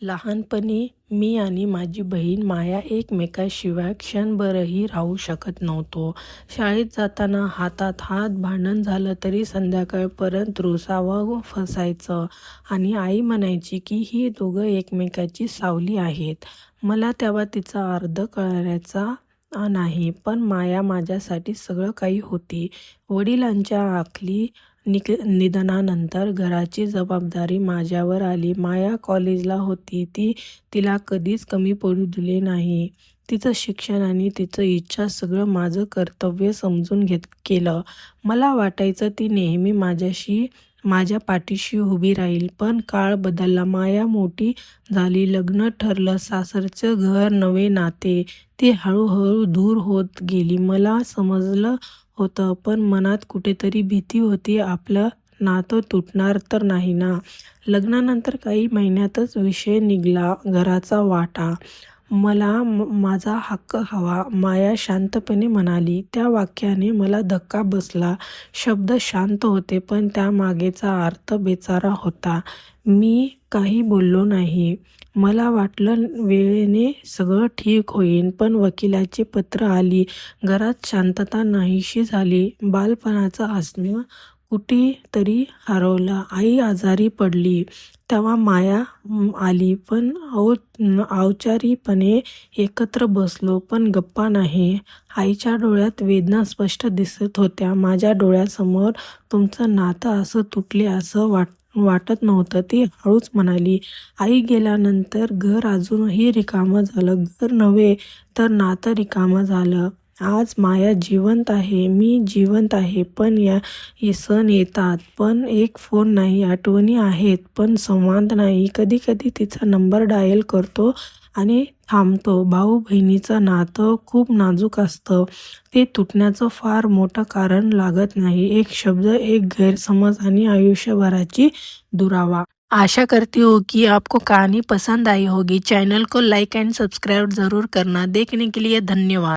लहानपणी मी आणि माझी बहीण माया एकमेकाशिवाय क्षणभरही राहू शकत नव्हतो. शाळेत जाताना हातात हात भांडण झालं तरी संध्याकाळपर्यंत रुसावं फसायचं आणि आई म्हणायची की ही दोघं एकमेकाची सावली आहेत. मला तेव्हा तिचा अर्ध कळायचा नाही. पण माया माझ्यासाठी सगळं काही होती. वडिलांच्या आखली निक निधनानंतर घराची जबाबदारी माझ्यावर आली. माया कॉलेजला होती. ती तिला कधीच कमी पडू दिली नाही. तिचं शिक्षण आणि तिचं इच्छा सगळं माझं कर्तव्य समजून घेत केलं. मला वाटायचं ती नेहमी माझ्याशी माझ्या पाठीशी उभी राहील. पण काळ बदलला. माया मोठी झाली. लग्न ठरलं. सासरचं घर, नवे नाते. ती हळूहळू दूर होत गेली. मला समजलं होतं. पण मनात कुठेतरी भीती होती आपलं नातं तुटणार तर नाही ना? लग्नानंतर काही महिन्यातच विषय निघाला घराचा वाटा. मला माझा हक्क हवा, माया शांतपणे म्हणाली. त्या वाक्याने मला धक्का बसला. शब्द शांत होते पण त्यामागचा अर्थ बेचारा होता. मी काही बोललो नाही. मला वाटलं वेळेने सगळं ठीक होईल. पण वकिलाचे पत्र आली. घरात शांतता नाहीशी झाली. बालपणाचा हसणं कुठेतरी हरवला आई आजारी पडली तेव्हा माया आली. पण औ औचारीपणे एकत्र बसलो. पण गप्पा नाही. आईच्या डोळ्यात वेदना स्पष्ट दिसत होत्या. माझ्या डोळ्यासमोर तुमचं नातं असं तुटले असं वाटत नव्हतं ती हळूच म्हणाली. आई गेल्यानंतर घर अजूनही रिकामं झालं. घर नव्हे तर नातं रिकामं झालं. आज माया जिवंत आहे. मी जिवंत आहे. पण या सण येतात पण एक फोन नाही. आठवणी आहेत पण संवाद नाही. कधीकधी तिचा नंबर डायल करतो आणि थांबतो. भाऊ बहिणीचं नातं खूप नाजूक असतं. ते तुटण्याचं फार मोठं कारण लागत नाही. एक शब्द, एक गैरसमज आणि आयुष्यभराची दुरावा. आशा करती हूँ कि आपको कहानी पसंद आई होगी. चैनल को लाइक एंड सब्सक्राइब जरूर करना. देखने के लिए धन्यवाद.